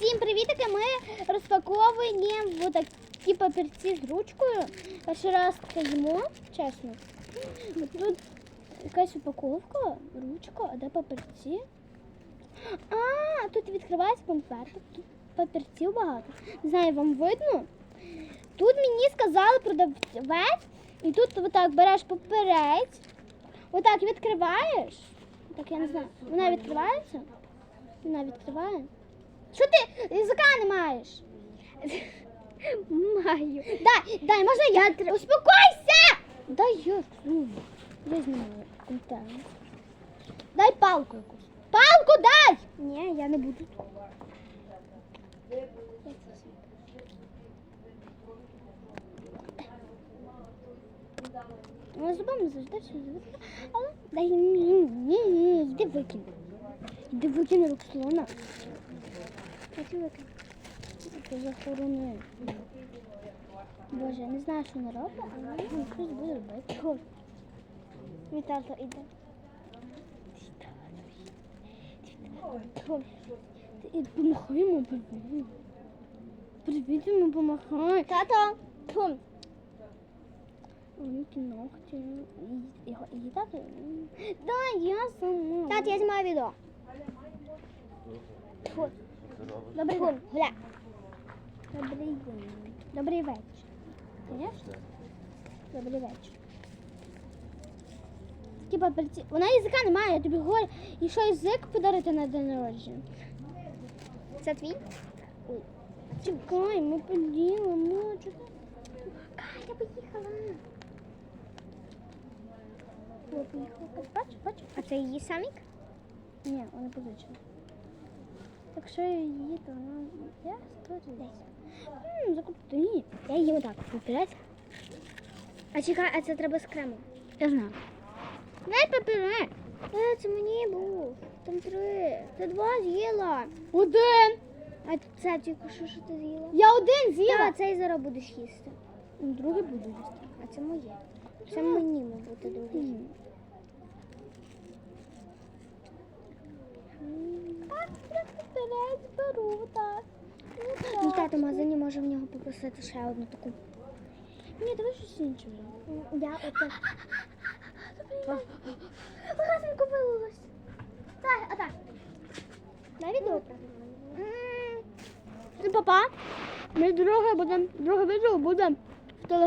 Всім привітики! Ми розпаковуємо такі папірці з ручкою. Перший раз їмо, чесно. Тут якась упаковка, ручка, а де папірці? А, тут відкривається конвертик, тут папірців багато. Не знаю, вам видно? Тут мені сказали продавець, і тут отак береш папірець, отак відкриваєш. Так, я не знаю. Вона відкривається? Вона відкриває. Що ти язика не маєш? Маю. Дай, дай, можна я? Успокойся! Дай я відкрию. Я контент. Дай палку якусь. Палку дай! Ні, я не буду. Ну, зубами завжди все звикла. Але дай ні, ні, ні, йди викинь Роксолона. Хочу. Це захорони. Боже, не знаю, що вона робить, але ну, хтось буде робити. Мій тато йде. Ти помахай йому, привіт. Привіт йому помахай. Тато, пум. Великі ногті. І- Його їдати? Да, я сама. Тат, я знімаю відео. Фу. Добрий день. Гля. Добрий день. Добрий вечір. Конечно? Добрий вечір. Такі папірці. Вона язика немає, я тобі говорю. І що язик подарити на день народження? Це твій? Ой. Чекай, ми поділимо. Чекай. Катя поїхала. Бачиш, бачиш? А це її самік? Ні, вона позичена. Так що я її, то вона... Я десь. Ммм, закрути. Я її отак папірець. А чекай, а це треба з кремом. Я знаю. Дай папірець. Е, це мені був. Там три. Ти два з'їла. Один. А це тільки що, що ти з'їла? Я один з'їла. Так, цей зараз будеш їсти. Другий буду їсти. А це моє. Це мені, мабуть, другий. Беру так. Ну, тато в магазині може в нього попросити ще одну таку. Ні, давай щось інше. Я отак. Магазинку вилилось. Так, а так. На відео. Всім папа. Ми друге будемо, друге відео будемо